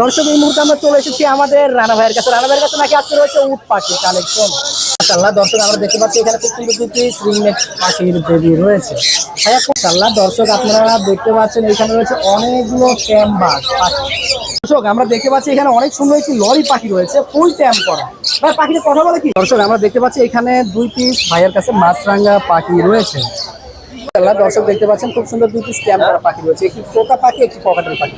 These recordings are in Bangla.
দর্শক, এই মুহূর্তে আমরা চলে এসেছি আমাদের রানা ভাইয়ের কাছে। রানা ভাইয়ের কাছে নাকি আজকে রয়েছে উট পাখি কালেকশন মাশাআল্লাহ, দর্শক, আমরা দেখতে পাচ্ছি এখানে খুব সুন্দর দুটি পাখির বেবি রয়েছে। মাশাআল্লাহ, দর্শক, আপনারা দেখতে পাচ্ছেন এখানে রয়েছে অনেকগুলো পাখি। দর্শক, আমরা দেখতে পাচ্ছি এখানে অনেক সুন্দর একটি লরি পাখি রয়েছে ফুল ট্যাম করা। ভাই, পাখির কথা বলে কি? দর্শক, আমরা দেখতে পাচ্ছি এখানে দুই পিস ভাইয়ের কাছে মাছরাঙ্গা পাখি রয়েছে। মাশাআল্লাহ, দর্শক দেখতে পাচ্ছেন খুব সুন্দর দুটি স্ট্যাম্প করা পাখি রয়েছে। একটি পোকা পাখি একটি পকাটের পাখি।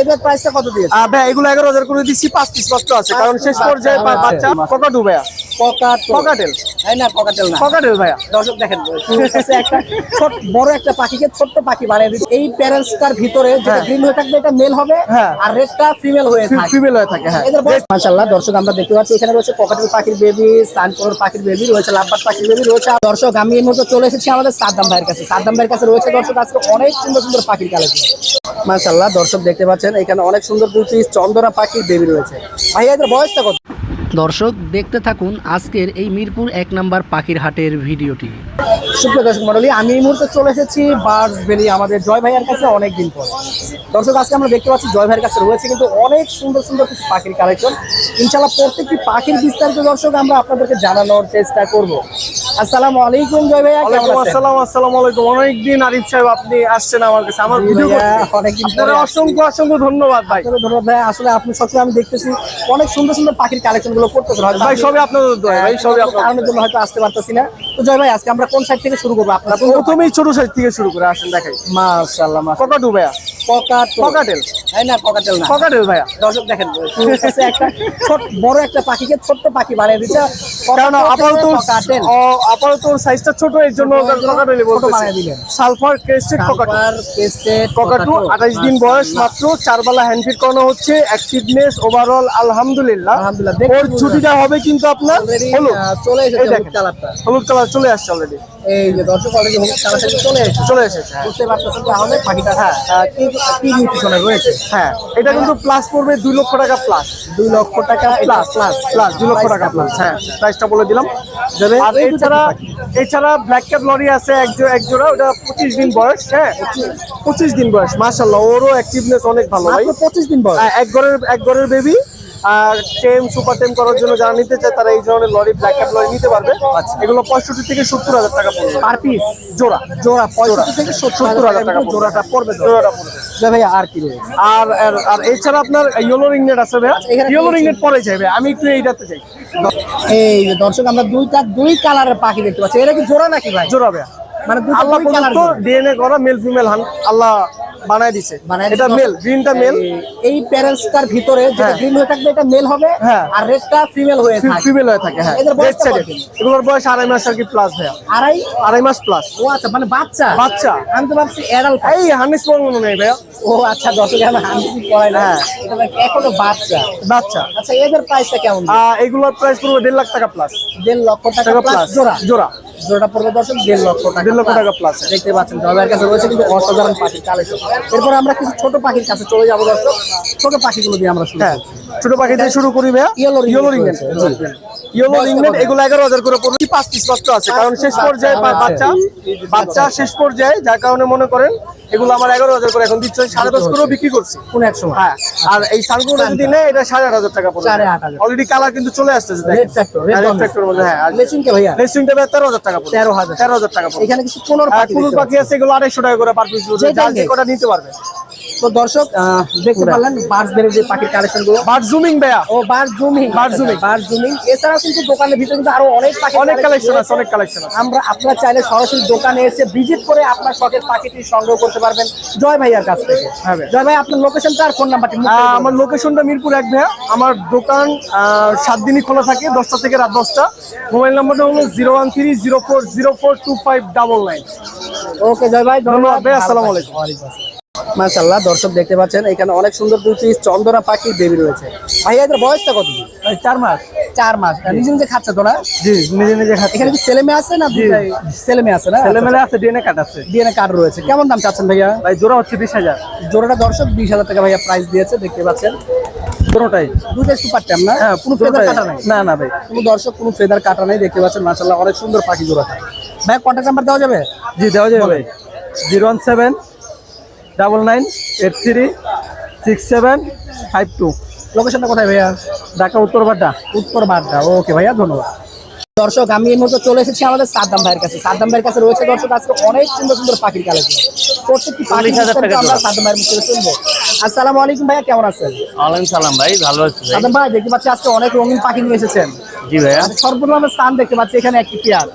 এদের প্রাইসটা কত দিয়েছে? ভাই এগুলো এগারো হাজার করে দিচ্ছি পাঁচ পিস মাত্র আছে। কারণ শেষ পর্যায়ে আচ্ছা, বাচ্চা কটা ভাইয়া। পকাটো। পকাটেল। না পকাটেল না। পকাটেল ভাইয়া। দর্শক দেখেন একটা ছোট বড় একটা পাখিকে ছোট্ট পাখি বানিয়ে দিচ্ছে। এই প্যারেন্টসটার ভিতরে যেটা হ্যাঁ। গ্রিন হয়ে থাকবে এটা মেল হবে হ্যাঁ। আর রেডটা ফিমেল হয়ে থাকে ফিমেল হয়ে থাকে হ্যাঁ। মাশাআল্লাহ দর্শক আমরা দেখতে পাচ্ছি এখানে রয়েছে পাখির বেবি সানকোর পাখির বেবি রয়েছে লাভবাট পাখির বেবি রয়েছে দর্শক আমি এই মুহূর্তে চলে এসেছি আমাদের সাদ্দাম ভাইয়ের কাছে। সাদ্দাম ভাইয়ের কাছে রয়েছে দর্শক আজকে অনেক সুন্দর সুন্দর পাখির কালেকশন মাশাআল্লাহ দর্শক দেখতে পাচ্ছেন এখানে অনেক সুন্দর দুটি চন্দনা পাখির বেবি রয়েছে। ভাইয়া এদের বয়সটা কত? দর্শক, দেখতে থাকুন আজকের এই মিরপুর এক নাম্বার পাখির হাটের ভিডিওটি। সুপ্রিয় দর্শক মন্ডলী আমি এই মুহূর্তে চলে এসেছি বার্স বেলি আমাদের জয় ভাইয়ের কাছে অনেক দিন পর। দর্শক, আজকে আমরা দেখতে পাচ্ছি জয় ভাইয়ের কাছে রয়েছে কিন্তু অনেক সুন্দর সুন্দর কিছু পাখির কালেকশন ইনশাল্লাহ প্রত্যেকটি পাখির বিস্তারিত দর্শক আমরা আপনাদেরকে জানানোর চেষ্টা করব। আসসালামু আলাইকুম জয় ভাইয়া কেমন আছেন? আসসালাম আসসালামু আলাইকুম। অনেকদিন আরিফ সাহেব আপনি আসছেন আমার কাছে। আমার ভিডিও অনেকদিন পরে অসংখ্য অসংখ্য ধন্যবাদ ভাই। ধন্যবাদ ভাই আসলে আপনি সবসময় আমি দেখতেছি অনেক সুন্দর সুন্দর পাখির কালেকশনগুলো করতেছেন। ভাই আপনি- সবই আপনাদের দোয়া ভাই সবই আপনার কারণের জন্য হয়তো আসতে পারতেছি না। তো জয় ভাই আজকে আমরা কোন সাইড থেকে শুরু করব আপনার? প্রথমেই ছোট সাইড থেকে শুরু করে আসেন দেখাই। মাশাআল্লাহ মাশাআল্লাহ। ককাটু ভাইয়া পকাটো পকাটেল। এই না পকাটেল না। পকাটেল ভাইয়া। দর্শক দেখেন একটা ছোট বড় একটা পাখিকে ছোট্ট পাখি বানিয়ে দিচ্ছে। কারণ আপাতত আপাতত সাইজটা ছোট এর জন্য ছোট, এর জন্য ককাটেলই ছোট বলতেছি। বানিয়ে দিলেন। Sulphur crested cockatoo sulphur crested cockatoo দিন বয়স মাত্র চার বেলা হ্যান্ডফিট করানো হচ্ছে। অ্যাক্টিভনেস ওভারঅল আলহামদুলিল্লাহ। ওর ছুটিটা হবে কিন্তু আপনার হলুদ। চলে এসেছে। হলুদ কালারটা। হলুদ কালার চলে আসছে অলরেডি এই যে দর্শক অলরেডি হলুদ কালারটা চলে এসেছে। চলে এসেছে হ্যাঁ। বুঝতে পারতেছেন তাহলে পাখিটা হ্যাঁ আহ, নিউট্রিশনে রয়েছে। হ্যাঁ এটা কিন্তু প্লাস পড়বে দুই লক্ষ টাকা প্লাস দুই লক্ষ টাকা প্লাস প্লাস প্লাস দুই লক্ষ টাকা প্লাস হ্যাঁ প্রাইসটা বলে দিলাম। আর এছাড়া এছাড়া ব্ল্যাক ক্যাপ লরি আছে এক জো- এক জোড়া ওটা পঁচিশ দিন বয়স হ্যাঁ পঁচিশ দিন বয়স মাশাল্লাহ ওরও অ্যাক্টিভনেস অনেক ভালো ভাই। পঁচিশ দিন বয়স। হ্যাঁ, এক ঘরের এক ঘরের বেবি আর টেম সুপার টেম করার জন্য যারা নিতে চায় তারা এই ধরনের লরি ব্ল্যাক ক্যাপ লরি নিতে পারবে। এগুলো পঁয়ষট্টি থেকে সত্তর হাজার টাকা পড়বে। পার পিস জোড়া। জোড়া পঁয়ষট্টি থেকে সত্তর সত্তর হাজার টাকা জোড়াটা পড়বে জোড়াটা পড়বে। যে আর কি আর আর- আর এছাড়া আপনার ইয়েলো রিংনেট আছে ভাইয়া। ইয়েলো? রিংনেট পরে যাবে আমি একটু এইটাতে চাই। এই যে দর্শক আমরা দুইটা দুই কালারের পাখি দেখতে পাচ্ছি। এটা কি জোড়া নাকি ভাই? জোড়া ভাইয়া। মানে আল্লাহ দুই কালার ডিএনএ করা মেল ফিমেল হান আল্লাহ বানায় দিছে। এটা মেল গ্রিনটা মেল এই- প্যারেন্টসটার ভিতরে যেটা হ্যাঁ। গ্রিন হয়ে থাকবে এটা মেল হবে হ্যাঁ। আর রেডটা ফিমেল হয়ে থাকবে ফিমেল হয়ে থাকে হ্যাঁ। এদের বয়স এগুলোর বয়স আড়াই মাস আর কি প্লাস ভাইয়া। আড়াই? আড়াই মাস প্লাস ও আচ্ছা মানে বাচ্চা? বাচ্চা। আমি তো ভাবছি অ্যাডাল্ট এই হানিস মনে নেই ভাইয়া। ও আচ্ছা দর্শক আমি হান্সি করাই না। হ্যাঁ। এটা এখনও বাচ্চা? বাচ্চা। আচ্ছা এদের প্রাইসটা কেমন? এগুলোর প্রাইস পড়বে দেড় লাখ টাকা প্লাস দেড় লক্ষ টাকা প্লাস প্লাস জোড়া? জোড়া। পড়বে দর্শক দেড় লক্ষ টাকা দেড় লক্ষ টাকা প্লাস দেখতে পাচ্ছেন জবের কাছে রয়েছে কিন্তু অসাধারণ পাখির কালেকশন। এরপর আমরা কিছু ছোট পাখির কাছে চলে যাব দর্শক ছোট পাখিগুলো দিয়ে আমরা শুরু হ্যাঁ। ছোট পাখি দিয়ে শুরু করি ভাইয়া। ইয়েলো রিংনেট ইয়েলো রিংনেট এগুলো এগারো হাজার করে পড়বে। পাঁচ পিস মাত্র আছে কারণ শেষ বাচ্চা, পর্যায়ে বাচ্চা। বাচ্চা বাচ্চা শেষ পর্যায়ে যার কারণে মনে করেন এগুলো আমার এগারো হাজার করে এখন দিচ্ছে সাড়ে দশ করেও বিক্রি করছি। কোন এক সময়। হ্যাঁ আর এই সানগুলো যদি নেয় এটা সাড়ে আট হাজার টাকা পড়বে। অলরেডি কালার কিন্তু চলে আসতেছে red factor red red factor মধ্যে হ্যাঁ আর লেসিং ভাইয়া। রেসিং টেবে তেরো হাজার টাকা পড়বে। তেরো হাজার। তেরো হাজার টাকা পড়বে। এখানে কিছু কোনোর পাখি আছে এগুলো আড়াইশো টাকা করে পার পিস নিতে পারবে। তো দর্শক দেখতে পারলেন বার্ডসদের যে পাখির কালেকশনগুলো। বাট জুমিং ভাইয়া। ও বার জুমিং Bird zooming। বার জুমিং এছাড়াও কিন্তু দোকানের ভিতরে কিন্তু আরও অনেক পাখি অনেক কালেকশন আছে অনেক কালেকশন আছে। আমরা আপনার চাইলে সরাসরি দোকানে এসে ভিজিট করে আপনার শখের পাখিটি সংগ্রহ করতে পারবেন জয় ভাইয়ার কাছ থেকে। হ্যাঁ। জয় ভাই আপনার লোকেশনটা আর ফোন নাম্বারটি। আমার লোকেশনটা মিরপুর এক ভাইয়া। আমার দোকান সাত দিনই খোলা থাকে দশটা থেকে রাত দশটা। মোবাইল নাম্বারটা হলো zero one three zero four zero four two five double nine. Okay Joy ভাই ধন্যবাদ। ভাই, আসসালামু থাকবেন। আসসালাম। দর্শক দেখতে পাচ্ছেন এখানে অনেক সুন্দর দুটি চন্দনা পাখির বেবি রয়েছে। ভাই এদের বয়সটা কত? চার মাস। চার মাস। নিজে নিজে খাচ্ছে তো না জি নিজে নিজে খাচ্ছে। এখানে কি ছেলে মেয়ে আছে না ছেলে মেয়ে আছে না? ছেলেমেলে আছে ডিএনএ কার্ড আছে। ডিএনএ কার্ড রয়েছে। কেমন দাম চাচ্ছেন ভাইয়া? ভাই জোড়া হচ্ছে বিশ হাজার। জোড়াটা দর্শক বিশ হাজার টাকা ভাইয়া প্রাইস দিয়েছে দেখতে পাচ্ছেন। দুটোটাই। দুটাই সুপার ট্যাম না? হ্যাঁ কোনো ফেদার কাটা নাই? না না ভাই। কোনো দর্শক কোনো ফেদার কাটা নেই দেখতে পাচ্ছেন মাশাআল্লাহ অনেক সুন্দর পাখি জোড়াটা। ভাই কন্ট্যাক্ট নাম্বার দেওয়া যাবে? জি দেওয়া যাবে ভাই। Zero one seven double nine eight three six seven five two লোকেশনটা কোথায় ভাইয়া? ঢাকা উত্তর বাড্ডা উত্তর বাড্ডা ওকে ভাইয়া ধন্যবাদ। দর্শক আমি এই মুহূর্তে চলে এসেছি আমাদের সাদ্দাম ভাইয়ের কাছে। সাদ্দাম ভাইয়ের কাছে রয়েছে দর্শক আজকে অনেক সুন্দর সুন্দর পাখির কালেকশন। প্রত্যেকটি পাখির 40,000 টাকা বিস্তারিত আমরা জোড়া। সাদ্দাম ভাইয়ের মুখ শুনব আসসালামু আলাইকুম ভাইয়া কেমন আছেন? ওয়ালাইকুম সালাম ভাই ভালো আছি ভাই। সাদ্দাম ভাই দেখতে পাচ্ছি আজকে অনেক রঙিন পাখি নিয়ে এসেছেন। জি ভাইয়া। সর্বপ্রথম আমরা স্থান দেখতে পাচ্ছি এখানে একটি পেয়ার।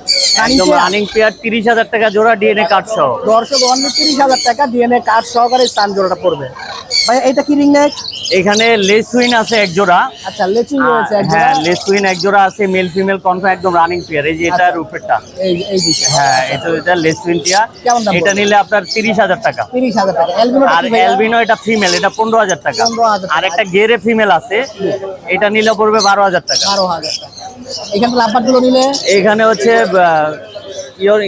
একদম রানিং পেয়ার তিরিশ হাজার টাকা জোড়া ডিএনএ কার্ড সহ। দর্শক অন্য তিরিশ হাজার টাকা ডিএনএ কার্ড সহকারে স্থান জোড়াটা পড়বে। ভাই এটা কি রিং নেক এখানে লেস উইন আছে এক জোড়া। আচ্ছা লেচিং রয়েছে এক হ্যাঁ জোড়া। লেস উইন এক জোড়া আছে মেল ফিমেল কনফার্ম একদম রানিং পেয়ার এই যে এটা আচ্ছা। রূপেরটা এই এই হ্যাঁ এটা এটা লেস উইন টিয়া। এটা নিলে আপনার তিরিশ হাজার টাকা। তিরিশ হাজার টাকা। অ্যালবিনো আর অ্যালবিনো এটা ফিমেল এটা পনেরো হাজার টাকা। 15,000 টাকা। আর একটা গেরে ফিমেল আছে। এটা নিলে পড়বে বারো হাজার টাকা। বারো হাজার টাকা। এখানে লাভবার নিলে এখানে হচ্ছে ইয়োর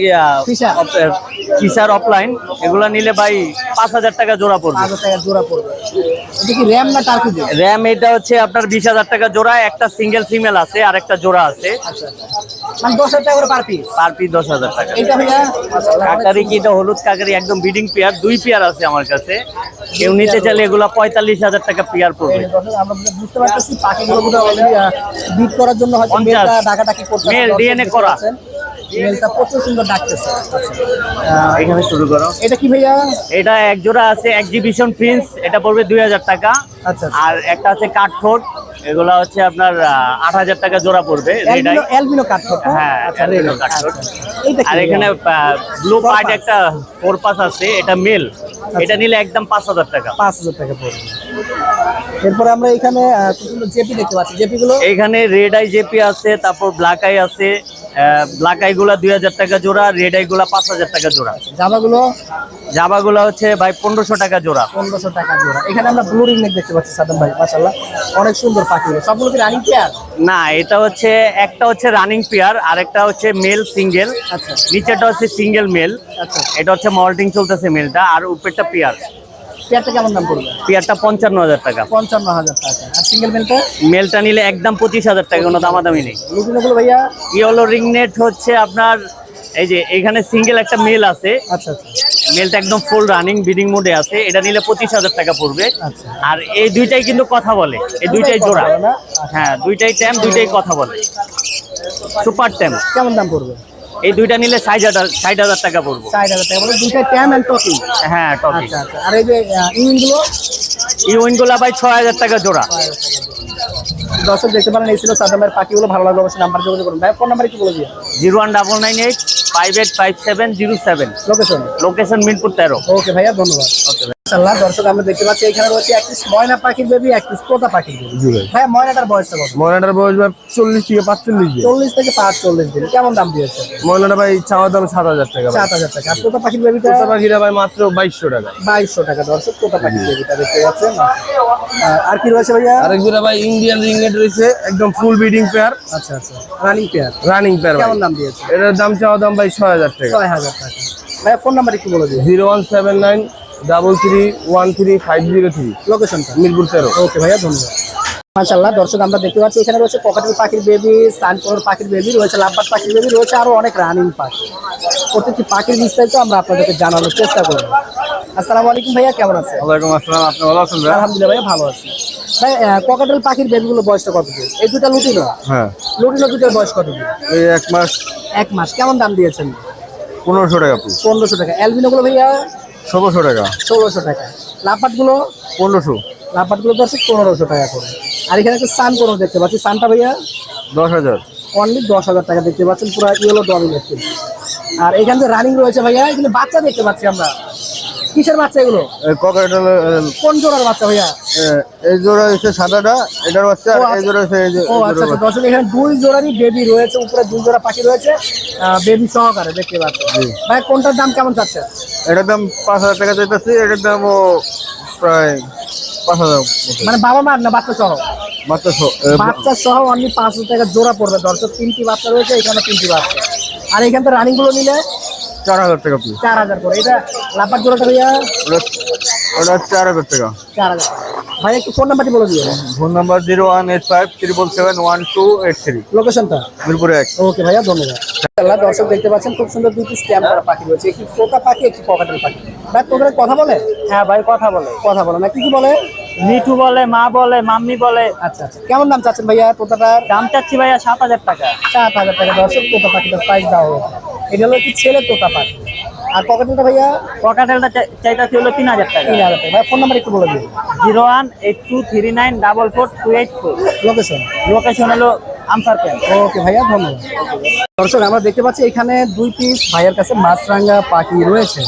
ফিশার। অফলাইন এগুলা নিলে ভাই পাঁচ হাজার টাকা জোড়া পড়বে। জোড়া পড়বে। এটা কি র্যাম না টার্কি র্যাম এটা হচ্ছে আপনার বিশ হাজার টাকা জোড়া একটা সিঙ্গেল ফিমেল আছে আর একটা জোড়া আছে। আচ্ছা আচ্ছা। মানে দশ হাজার টাকা করে পার পিস পার পিস দশ হাজার টাকা। এইটা ভাইয়া কাকারি কি এটা হলুদ কাকারি একদম বিডিং পেয়ার দুই পেয়ার আছে আমার কাছে। কেউ নিতে চাইলে এগুলা পঁয়তাল্লিশ হাজার টাকা পেয়ার এই পড়বে আমরা বুঝতে পারতেছি পাখিগুলো বিট করার জন্য হয়তো ডাকাডাকি করতে Male, DNA করা। মেলটা প্রচুর সুন্দর ডাকতেছে। আচ্ছা। এখানে শুরু করো। এটা কি ভাইয়া? এটা এক জোড়া আছে এক্সিবিশন প্রিন্স এটা পড়বে দুই হাজার টাকা। আচ্ছা। আর একটা আছে কাঠঠোট। এগুলা হচ্ছে আপনার আট হাজার টাকা জোড়া পড়বে অ্যালবিনো অ্যালবিনো হ্যাঁ, আচ্ছা অ্যালবিনো আচ্ছা আর এখানে ব্লু পার্ট একটা ফোর পাস আছে এটা মেল এটা নিলে একদম পাঁচ হাজার টাকা। পাঁচ হাজার টাকা পড়বে। এরপরে আমরা এখানে জেপি দেখতে পাচ্ছি। জেপি গুলো এখানে রেড আই জেপি আছে তারপর ব্ল্যাক আই আছে ব্ল্যাক আইগুলা দুই হাজার টাকা জোড়া রেড আই গুলা পাঁচ হাজার টাকা জোড়া। জামাগুলো? জাবা গুলা হচ্ছে ভাই পনেরোশো টাকা জোড়া। পনেরোশো টাকা জোড়া। এখানে আমরা ব্লু রিং দেখতে পাচ্ছি সাদম ভাই মাশাল্লাহ অনেক সুন্দর পাখিগুলো। সবগুলো কি রানিং পেয়ার না এটা হচ্ছে একটা হচ্ছে রানিং পেয়ার আর একটা হচ্ছে মেল সিঙ্গেল আচ্ছা। নিচেটা হচ্ছে সিঙ্গেল মেল আচ্ছা। এটা হচ্ছে মল্টিং চলতেছে মেলটা আর উপরেরটা পেয়ার পেয়ারটা কেমন দাম পড়বে? পেয়ারটা পঞ্চান্ন হাজার টাকা। পঞ্চান্ন হাজার টাকা। আর সিঙ্গেল মেলটা মেলটা নিলে একদম পঁচিশ হাজার টাকা কোনো দামাদামি নেই। লুটিনোগুলো ভাইয়া? ইয়েলো রিং নেট হচ্ছে আপনার এই যে এখানে সিঙ্গেল একটা মেল আছে। আচ্ছা আচ্ছা। মেলটা একদম ফুল রানিং বিডিং মোডে আছে। এটা নিলে পঁচিশ হাজার টাকা পড়বে। আচ্ছা। আর এই দুইটাই কিন্তু কথা বলে। এই দুইটাই জোড়া? হ্যাঁ দুইটাই ট্যাম দুইটাই কথা বলে। সুপার ট্যাম কেমন দাম পড়বে? এই দুইটা নিলে ষাট হাজার ষাট হাজার টাকা পড়ব। ষাট হাজার টাকা দুইটা ট্যাম অ্যান্ড টকি হ্যাঁ টকি আচ্ছা আচ্ছা। আর এই যে ইউনিগুলো ইউইনগুলা ভাই ছয় হাজার টাকা জোড়া। দর্শক দেখতে পারেন এই ছিল সাদামের পাখিগুলো ভালো লাগল অবশ্যই নাম্বার যোগাযোগ করুন। ভাই ফোন নাম্বার কি বলে দিয়ে zero one double nine eight five eight five seven zero seven. Location location Mirpur তেরো। ওকে ভাইয়া ধন্যবাদ। ইনশাআল্লাহ দর্শক আমরা দেখতে পাচ্ছি এখানে রয়েছে এক পিস ময়না পাখির বেবি এক পিস তোতা পাখির বেবি ভাই। ময়নাটার বয়সটা কত? ময়নাটার বয়স ভাই চল্লিশ থেকে পাঁচচল্লিশ দিন। চল্লিশ থেকে পাঁচ চল্লিশ দিন। কেমন দাম দিয়েছে? ময়নাটা ভাই চাওয়ার দাম সাত হাজার টাকা ভাই। সাত হাজার টাকা। আর তোতা পাখির বেবিটা তোতা পাখিরা ভাই মাত্র বাইশশো টাকা। বাইশশো টাকা। দর্শক তোতা পাখির বেবিটা দেখতে পাচ্ছেন। আর কি রয়েছে ভাইয়া? আরেক জোড়া ভাই ইন্ডিয়ান রিংনেট রয়েছে একদম ফুল বিডিং পেয়ার আচ্ছা আচ্ছা। রানিং পেয়ার রানিং পেয়ার কেমন দাম দিয়েছে? এটার দাম চাওয়া দাম ভাই ছয় হাজার টাকা। ছয় হাজার টাকা। ভাইয়া ফোন নাম্বার একটু বলে দিন zero one seven nine double three one three five zero three লোকেশনটা মিরপুর তেরো। ওকে ভাইয়া ধন্যবাদ। মাশাল্লাহ দর্শক আমরা দেখতে পাচ্ছি এখানে রয়েছে পকেটের পাখির বেবি সানকোর পাখির বেবি রয়েছে লাভবাট পাখির বেবি রয়েছে আরও অনেক রানিং পাখি প্রত্যেকটি পাখির বিস্তারিত আমরা আপনাদেরকে জানানোর চেষ্টা করব। আসসালামু আলাইকুম ভাইয়া কেমন আছেন? ওয়ালাইকুম আসসালাম আপনি ভালো আছেন আলহামদুলিল্লাহ ভাইয়া ভালো আছি। ভাই পকেটের পাখির বেবিগুলো বয়সটা কত দিন? এই দুটা লুটিনো হ্যাঁ। লুটিনো দুটার বয়স কত দিন? এই এক মাস। এক মাস কেমন দাম দিয়েছেন? পনেরোশো টাকা পনেরোশো টাকা। অ্যালবিনো গুলো ভাইয়া ষোলোশো টাকা। ষোলোশো টাকা। লাভবাটগুলো পনেরোশো। লাভবাটগুলো দর্শক পনেরোশো টাকা করে। আর এখানে একটা সান কোনো দেখতে পাচ্ছি। সানটা ভাইয়া? দশ হাজার। অনলি দশ হাজার টাকা দেখতে পাচ্ছেন। পুরো ইয়েলো ডমিনেট আর এখানে রানিং রয়েছে ভাইয়া। এখানে বাচ্চা দেখতে পাচ্ছি আমরা। কিসের বাচ্চা এগুলো? ককাটেল কোন জোড়ার বাচ্চা ভাইয়া? এই জোড়া হচ্ছে সাদাটা এটার বাচ্চা এই জোড়া হচ্ছে এই ও আচ্ছা আচ্ছা। দর্শক এখানে দুই জোড়ারই বেবি রয়েছে। উপরে দুই জোড়া পাখি রয়েছে। বেবি সহকারে দেখতে পাচ্ছেন। ভাই কোনটার দাম কেমন চাচ্ছে এটার দাম পাঁচ হাজার টাকা চাইতেছি এটার দামও প্রায় পাঁচ হাজার মানে বাবা মার না বাচ্চা সহ? বাচ্চা সহ বাচ্চা সহ অনলি পাঁচ হাজার টাকা জোড়া পড়বে। দর্শক তিনটি বাচ্চা রয়েছে এখানে তিনটি বাচ্চা। আর এখান থেকে রানিংগুলো নিলে? চার হাজার টাকা চার হাজার করে। এটা লাপার জোড়াটা ভাইয়া? ওটা চার হাজার টাকা। চার হাজার ভাই একটু ফোন নাম্বারটি বলে দিয়ে phone number zero one eight five triple seven one two eight three লোকেশনটা মিরপুরে এক। ওকে ভাইয়া ধন্যবাদ। আল্লাহ দর্শক দেখতে পাচ্ছেন খুব সুন্দর দুটি স্ট্যাম্প করা পাখি রয়েছে। একটি পোকা পাখি একটি পকেটের পাখি। ভাই তোদের কথা বলে? হ্যাঁ ভাই কথা বলে। কথা বলে না। কি কি বলে? মিঠু বলে মা বলে মাম্মি বলে। আচ্ছা আচ্ছা। কেমন দাম চাচ্ছেন ভাইয়া তোতাটার? দাম চাচ্ছি ভাইয়া সাত হাজার টাকা। সাত হাজার টাকা। দর্শক তোতা পাখিটার প্রাইস দেওয়া হয়েছে এটা হলো কি ছেলে তোতা পাখি। আর পকেটটা ভাইয়া? পকাটেলটা চাইতাছি হলো তিন হাজার টাকা। তিন হাজার টাকা। ভাই ফোন নাম্বার একটু বলে দিন। Zero one eight two three nine double four two eight four. Location location হলো আনসার ক্যাম্প ওকে ভাইয়া ধন্যবাদ। দর্শক আমরা দেখতে পাচ্ছি এখানে দুই পিস ভাইয়ের কাছে মাছরাঙ্গা পাখি রয়েছে।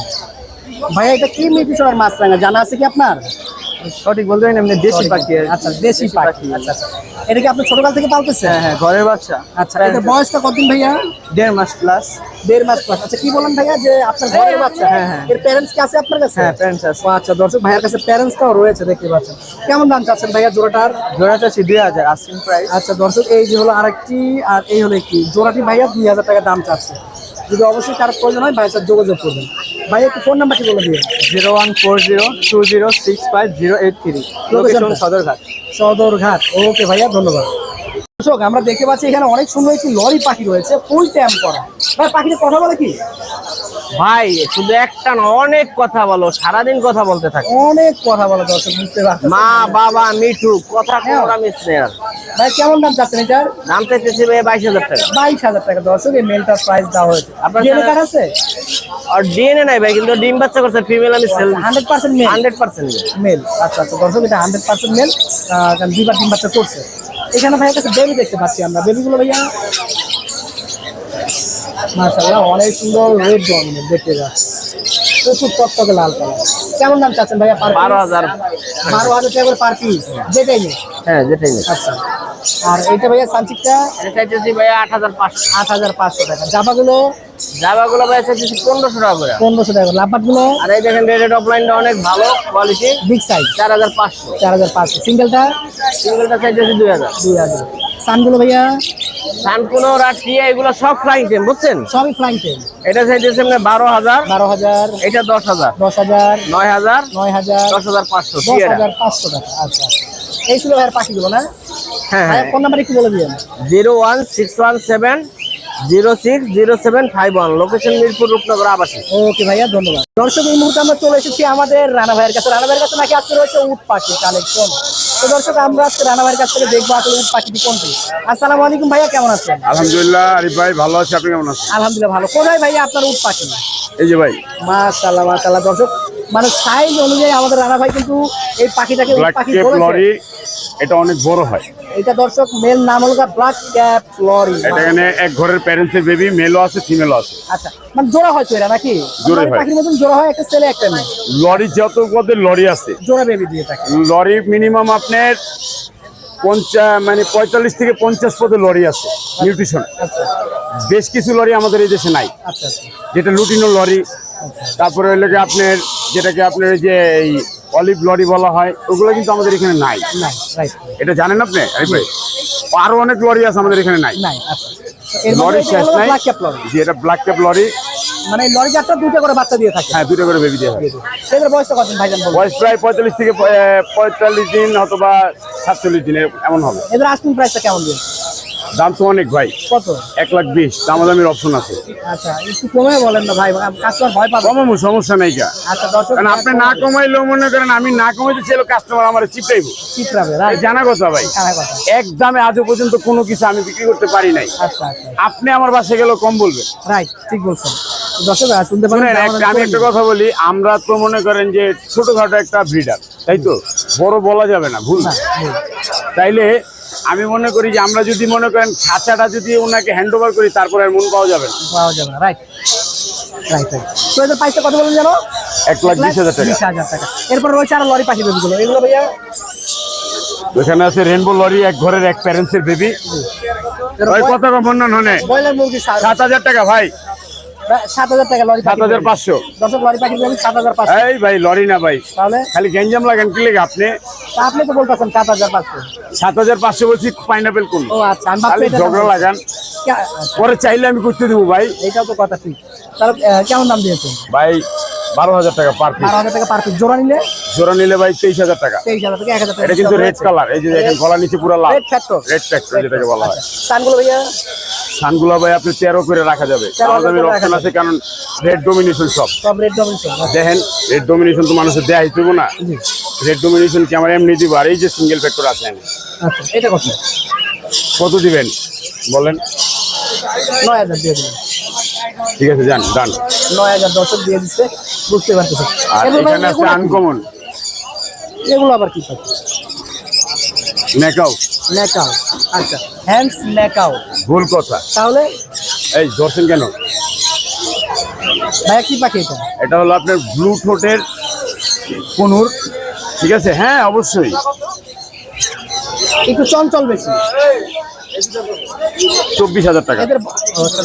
ভাইয়া এটা কি মিউটিশনের মাছরাঙ্গা জানা আছে কি আপনার? সঠিক বলতে পারি না এমনি দেশি পাখি আচ্ছা দেশি পাখি। আচ্ছা আচ্ছা। এটা কি আপনি ছোটকাল থেকে পালতেছেন? হ্যাঁ হ্যাঁ ঘরের বাচ্চা। আচ্ছা এটা বয়সটা কতদিন ভাইয়া? দেড় মাস প্লাস দেড় মাস প্লাস আচ্ছা কি বলেন ভাইয়া যে আপনার ঘরের বাচ্চা? হ্যাঁ, হ্যাঁ। এর প্যারেন্টস কি আছে আপনার কাছে? হ্যাঁ আছে। আচ্ছা দর্শক ভাইয়ের কাছে প্যারেন্টসটাও রয়েছে দেখতে পাচ্ছেন। কেমন দাম চাচ্ছেন ভাইয়া জোড়াটার? জোড়া চাচ্ছি দুই হাজার আস্কিং প্রাইস আচ্ছা দর্শক এই যে হলো আরেকটি আর এই হলো একটি। জোড়াটি ভাইয়া দুই হাজার টাকা দাম চাচ্ছে। যদি অবশ্যই কারও প্রয়োজন হয় ভাইয়ের সাথে যোগাযোগ করবেন। ভাইয়া একটু ফোন নাম্বারটি বলে দিয়ে zero one four zero two zero six five zero eight three. Location Sadarghat. Sadarghat. Okay ভাইয়া ধন্যবাদ। দর্শক আমরা দেখতে পাচ্ছি এখানে অনেক সুন্দর একটি লরি পাখি রয়েছে ফুল ট্যাম করা। ভাই পাখিটা কথা বলে কি? ভাই শুধু একটা না অনেক কথা বলো সারাদিন কথা বলতে থাকে। অনেক কথা বলে দর্শক বুঝতে পারছেন মা বাবা মিঠু কথা কোনটা মিস আর। ভাই কেমন দাম চাচ্ছেন এটার? দাম চাইতেছি ভাই বাইশ হাজার টাকা। বাইশ হাজার টাকা। দর্শক এই মেলটার প্রাইস দেওয়া হয়েছে। আপনার ডিএনএ কার্ড আছে? আর ডিএনএ নাই ভাই কিন্তু ডিম বাচ্চা করছে ফিমেল আমি sell hundred percent male hundred percent male আচ্ছা আচ্ছা। দর্শক এটা হান্ড্রেড পার্সেন্ট মেল কারণ দুইবার তিন বাচ্চা করছে। এখানে ভাইয়ের কাছে বেবি দেখতে পাচ্ছি আমরা। বেবিগুলো ভাইয়া মাশাআল্লাহ অনেক সুন্দর রেড জন্মের দেখতে যাচ্ছে প্রচুর টকটকে লাল কালার। কেমন দাম চাচ্ছেন ভাইয়া বারো হাজার। বারো হাজার টাকা করে পার পিস যেটাই নেই হ্যাঁ যেটাই নেই আচ্ছা। আর এইটা ভাইয়া সানচিকটা? এটা চাইতেছি ভাই আট হাজার পাঁচশো। আট হাজার পাঁচশো টাকা। জামাগুলো? জামাগুলো ভাই চাইতেছি পনেরোশো টাকা করে। পনেরোশো টাকা লাভবাটগুলো আর এই দেখেন রেড অফলাইনটা অনেক ভালো কোয়ালিটি বিগ সাইজ চার হাজার পাঁচশো। চার হাজার পাঁচশো। সিঙ্গেলটা সিঙ্গেলটা চাইতেছি দুই হাজার। দুই হাজার। সানগুলো ভাইয়া? সানকুনো রাশিয়া এগুলো সব ফ্লাইং টেম বুঝছেন? সবই ফ্লাইং টেন এটা চাইতেছি আপনার বারো হাজার। বারো হাজার। এটা দশ হাজার। দশ হাজার। নয় হাজার। নয় হাজার। দশ হাজার পাঁচশো দশ হাজার পাঁচশো টাকা। আচ্ছা আচ্ছা। এই ছিল ভাইয়ের পাখিগুলো না? হ্যাঁ ভাইয়া ফোন নাম্বার একটু বলে zero one six one seven zero six zero seven five one location Mirpur Rupnagar আবাসিক। ওকে ভাইয়া ধন্যবাদ। দর্শক এই মুহূর্তে আমরা চলে এসেছি আমাদের রানা ভাইয়ের কাছে। রানা ভাইয়ের কাছে নাকি আজকে রয়েছে উট পাখি কালেকশন তো দর্শক আমরা আজকে রানা ভাইয়ের কাছ থেকে দেখব আসলে উট পাখিটি কোনটি। আসসালামু আলাইকুম ভাইয়া কেমন আছেন? আলহামদুলিল্লাহ আরিফ ভাই ভালো আছে। আপনি কেমন আছেন? আলহামদুলিল্লাহ ভালো। কোথায় ভাইয়া আপনার উট পাখি? এই যে ভাই। মাশাআল্লাহ মাশাআল্লাহ। দর্শক মানে সাইজ অনুযায়ী আমাদের রানা ভাই কিন্তু এই পাখিটাকে পাখি লরি এটা অনেক বড় হয়। এটা দর্শক মেল নাম হলো ব্ল্যাক ক্যাপ লরি এটা এখানে এক ঘরের প্যারেন্টসের বেবি মেলও আছে ফিমেলও আছে। আচ্ছা মানে জোড়া হয় তো এরা নাকি? জোড়াই মানে হয়। পাখির মতন জোড়া হয় একটা ছেলে একটা মেয়ে। লরি যত পদের লরি আছে। জোড়া বেবি দিয়ে থাকে। লরি মিনিমাম আপনার পঞ্চাশ মানে পঁয়তাল্লিশ থেকে পঞ্চাশ পদের লরি আছে নিউট্রিশন আচ্ছা। বেশ কিছু লরি আমাদের এই দেশে নাই। আচ্ছা আচ্ছা। যেটা লুটিনো লরি তারপরে হইল গিয়ে আপনার যেটাকে আপনার যে এই অলিভ লরি বলা হয় ওগুলো কিন্তু আমাদের এখানে নাই। এটা জানেন আপনি? আরও অনেক লরি আছে আমাদের এখানে নাই। আচ্ছা। তো লরি শেষ নাই। ব্ল্যাক যে এটা ব্ল্যাক ক্যাপ লরি মানে লরি দুইটা করে বাচ্চা দিয়ে থাকে। হ্যাঁ দুটো করে বেবি বয়সটা কত ভাইজান বয়স প্রায় পঁয়তাল্লিশ থেকে পঁয়তাল্লিশ দিন অথবা সাতচল্লিশ দিন এমন হবে। এদের আস্কিং প্রাইসটা কেমন দিয়ে? দাম তো অনেক ভাই। কত? এক লাখ বিশ দামাদামির অপশন আছে। আচ্ছা একটু কমে বলেন না ভাই কাস্টমার ভয় পাবে। কমাবো সমস্যা নাই কা আচ্ছা দর্শক কারণ আপনি না কমাইলেও মনে করেন আমি না কমাইতে চাইলে কাস্টমার আমার চিপটাইব চিত্রাবে জানা কথা ভাই। এক দামে আজও পর্যন্ত কোনো কিছু আমি বিক্রি করতে পারি নাই। আচ্ছা আপনি আমার বাসে গেলেও কম বলবেন। রাইট ঠিক বলছেন। আমি একটা কথা বলি আমরা তো মনে করেন যে ছোটখাটো একটা ব্রিডার তাই তো? বড় বলা যাবে না ভুল। তাইলে আমি মনে করি যে আমরা যদি মনে করেন খাঁচাটা যদি ওনাকে হ্যান্ড ওভার করি তারপরে আর মন পাওয়া যাবে না। পাওয়া যাবে না রাইট রাইট রাইট তো এদের প্রাইসটা কত বলেন জানো? এক লাখ বিশ হাজার টাকা। বিশ হাজার টাকা। এরপর রয়েছে আরও লরি পাখি বেবিগুলো এগুলো ভাইয়া? ওখানে আছে রেনবো লরি এক ঘরের এক প্যারেন্টস এর বেবি কত হনে সাত হাজার টাকা ভাই। সাত হাজার টাকা লরি সাত হাজার পাঁচশো। দর্শক লরি পাখি বেবি সাত হাজার পাঁচশো। এই ভাই লরি না ভাই। তাহলে? খালি গ্যাঞ্জাম লাগান কি লেগে আপনি? তা আপনি তো বলতেছেন সাত হাজার পাঁচশো। সাত হাজার পাঁচশো বলছি পাইনাপেল কোন? ও আচ্ছা আমি খালি ঝগড়া লাগান। আচ্ছা, পরে চাইলে আমি করতে দেবো ভাই। এইটাও তো কথা ঠিক। তাহলে কেমন দাম দিয়েছেন? ভাই বারো হাজার টাকা পার পিস বারো হাজার টাকা পার পিস জোড়া নিলে? জোড়া নিলে ভাই তেইশ হাজার টাকা। তেইশ হাজার থেকে এক হাজার টাকা। এটা কিন্তু রেড কালার এই যে দেখেন গলা নিচে পুরো লাল। রেড ফ্যাক্টর রেড ফ্যাক্টর যেটাকে বলা হয়। সানগুলো ভাইয়া? সানগুলো ভাই আপনি তেরো করে রাখা যাবে। অপশন আছে কারণ রেড ডোমিনেশন সব। সব রেড ডমিনেশন দেখেন রেড ডোমিনেশন তো মানুষের দেয়া হিসেবে না। রেড ডোমিনেশন ক্যামেরা এমনি দিব আর এই যে সিঙ্গেল ফ্যাক্টর আছে। এখানে। আচ্ছা এটা কত? কত দিবেন? বলেন। নয় হাজার দিয়ে দিবেন ঠিক আছে যান ডান। নয় হাজার দর্শক দিয়ে দিচ্ছে বুঝতে পারতেছে। আর এখানে আছে কি? আনকমন এগুলো আবার কি? থাকে নেকাও নেকাও আচ্ছা। হ্যান্ডস নেকাও ভুল কথা। তাহলে? এই ধরছেন কেন? ভাইয়া কি পাখি এটা? এটা হলো আপনার ব্লু ঠোঁটের কনুর। ঠিক আছে? হ্যাঁ অবশ্যই। একটু চঞ্চল বেশি। চব্বিশ হাজার টাকা।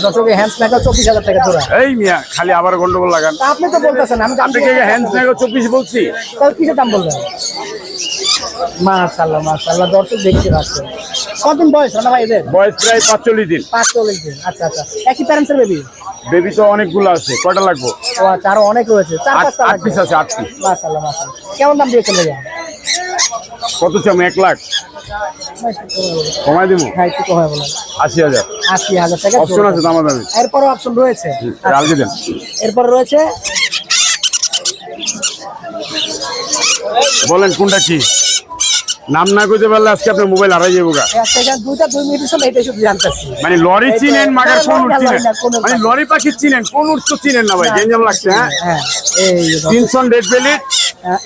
দর্শক হ্যান্ডস নেকাও চব্বিশ হাজার টাকা এই মিয়া খালি আবার গন্ডগোল লাগান। আপনি তো বলতেছেন আমি আপনি কি হ্যান্ড চব্বিশ বলছি? তাহলে কিসের দাম বলবেন? মাশাল্লাহ মাশাল্লাহ দর্শক দেখতে পাচ্ছেন। কতদিন বয়স রানা ভাই এদের? বয়স প্রায় পাঁচচল্লিশ দিন। পাঁচ চল্লিশ দিন আচ্ছা আচ্ছা। একই প্যারেন্টসের বেবি বেবি তো অনেকগুলো আছে কয়টা লাগবো? ও আচ্ছা আরও অনেক রয়েছে। চার আট পাঁচটা আট পিস আছে আট পিস মাশাল্লাহ মাশাল্লাহ কেমন দাম দিয়েছেন ভাইয়া? কত চাম এক লাখ? কমাই দিব? হ্যাঁ একটু বলেন। আশি হাজার। আশি হাজার টাকা অপশন আছে দামা দামি এরপরও অপশন রয়েছে। আলগে দেন। এরপর রয়েছে বলেন কোনটা কি? নাম না খুঁজে পারলে আজকে আপনার মোবাইল হারাই যাব গা। দুইটা দুই মিনিটের সময় এটাই শুধু জানতেছি। মানে লরি চিনেন মাগার কোন চিনেন। মানে লরি পাখি চিনেন কোন উঠ তো চিনেন না ভাই গেঞ্জাম লাগছে হ্যাঁ? হ্যাঁ এই যে দর্শক। তিনশো রেড বেলি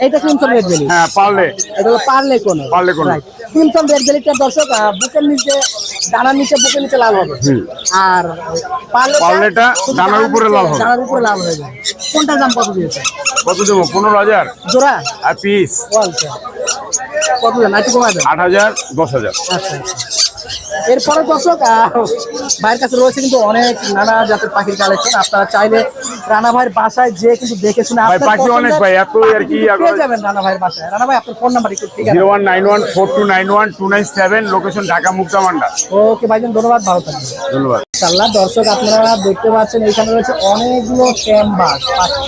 এটা ক্রিমসন রেড বেলি হ্যাঁ পারলে। এটা হলো পার্লে কোন। পার্লে কোনো। ক্রিমসন দেড় লিটার দর্শক বুকের নিচে ডানার নিচে বুকের নিচে লাল হবে। আর পার্লেটা ডানার উপরে লাল হবে। ডানার উপরে লাল হয়ে যাবে। কোনটা দাম কত দিয়েছে? কত দেবো? পনেরো হাজার। জোড়া? আর পিস কত দেন? একটু কমায় দেন। আট হাজার দশ হাজার। আচ্ছা আচ্ছা। এরপরে দর্শক ভাইয়ের কাছে রয়েছে কিন্তু অনেক নানা জাতের পাখির কালেকশন আপনারা চাইলে রানা ভাইয়ের বাসায় যে কিন্তু দেখে শুনে পাখি অনেক ভাই, এত আর কি পেয়ে যাবেন রানা ভাইয়ের বাসায়। রানা ভাই আপনার ফোন নাম্বার একটু ঠিক জিরো আছে one nine one four two nine one two nine seven location Dhaka মুক্তামান্ডা okay ভাইজান ধন্যবাদ ভালো থাকবেন। ধন্যবাদ। ইনশাল্লাহ দর্শক আপনারা দেখতে পাচ্ছেন এখানে রয়েছে অনেকগুলো ক্যাম্বাস পাখি।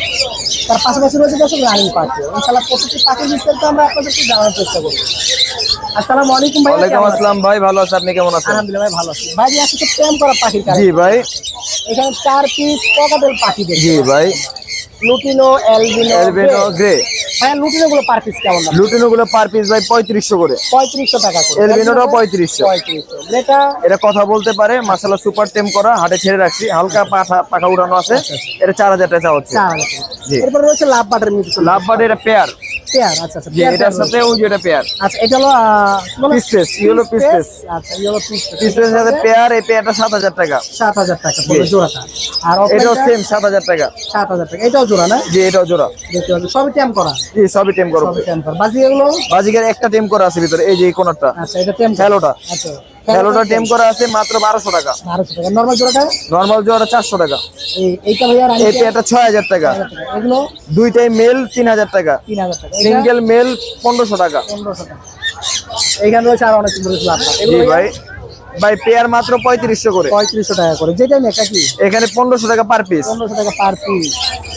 তার পাশাপাশি রয়েছে দর্শক রানিং পাখি। ইনশাল্লাহ প্রতিটি পাখির বিস্তারিত আমরা আপনাদেরকে জানার চেষ্টা করব। আসসালামু আলাইকুম ভাই ওয়ালাইকুম আসসালাম ভাই ভালো আছে আপনি কেমন আছেন? আলহামদুলিল্লাহ ভাই ভালো আছি। ভাই আজকে তো প্রেম করা পাখির জি ভাই। এখানে চার পিস পাখি দেখি জি ভাই। Lutino albino albino grey. ভাই লুটিনো গুলো পার পিস কেমন দাম? লুটিনো গুলো পার পিস ভাই পঁয়ত্রিশশো করে। পঁয়ত্রিশশো টাকা করে। এলবিনোটাও পঁয়ত্রিশশো। পঁয়ত্রিশশো। এটা এটা কথা বলতে পারে মাসালা সুপার টেম করা হাটে ছেড়ে রাখছি হালকা পাখা পাখা উঠানো আছে। এটা চার হাজার টাকা হচ্ছে। চার হাজার টাকা। জি। এরপরে রয়েছে লাভ বাটের মিট লাভ বাট এটা পেয়ার পেয়ার আচ্ছা আচ্ছা পেয়ার এটার সাথে ওই যে এটা পেয়ার। আচ্ছা এটা হলো piece Piece piece। আচ্ছা ইয়েলো পিস পিসের সাথে পেয়ার এই পেয়ারটা সাত হাজার টাকা। সাত হাজার টাকা পড়বে জোড়াটা। আর এটাও সেম সাত হাজার টাকা। সাত হাজার টাকা। এটাও জোড়া না? জি এটাও জোড়া। দেখতে পাচ্ছি। সবই ট্যাম করা? জি সবই টেম করো। সবই ট্যাম করা। বাজিকার একটা টেম করা আছে ভিতরে এই যে এই কোনারটা। আচ্ছা এটা ট্যাম হ্যালোটা আচ্ছা। হ্যালোটা টেম করা আছে মাত্র বারোশো টাকা। বারোশো টাকা। নর্মাল জোড়াটা? নর্মাল জোড়াটা চারশো টাকা। এইটা এই পেয়ারটা ছয় হাজার টাকা। এগুলো? দুইটাই মেল তিন হাজার টাকা। তিন হাজার টাকা। সিঙ্গেল মেল পনেরোশো টাকা। পনেরোশো টাকা। এইখানে রয়েছে আর অনেক সুন্দর জি ভাই। ভাই পেয়ার মাত্র পঁয়ত্রিশশো করে। পঁয়ত্রিশশো টাকা করে। যেটাই নেকা কি? এখানে পনেরোশো টাকা পার পিস পনেরোশো টাকা পার পিস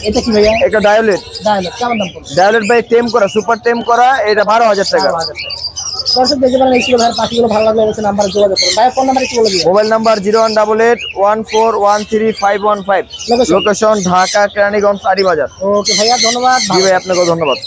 এটা কি ভাইয়া? একটা ডায়োলেট ডায়লগ কেমন দাম ডায়োলেট ভাই টেম করা সুপার টেম করা এটা বারো হাজার টাকা। দর্শক দেখতে পারেন এই ছিল ভাইয়ের পাখিগুলো ভালো লাগলে অবশ্যই নাম্বার যোগাযোগ করুন। ভাইয়ের ফোন নাম্বার একটু বলে দিন mobile number zero one double eight one four one three five one five. Location Dhaka Keraniganj আড়ি বাজার ওকে ভাইয়া ধন্যবাদ। জি ভাই আপনাকেও ধন্যবাদ।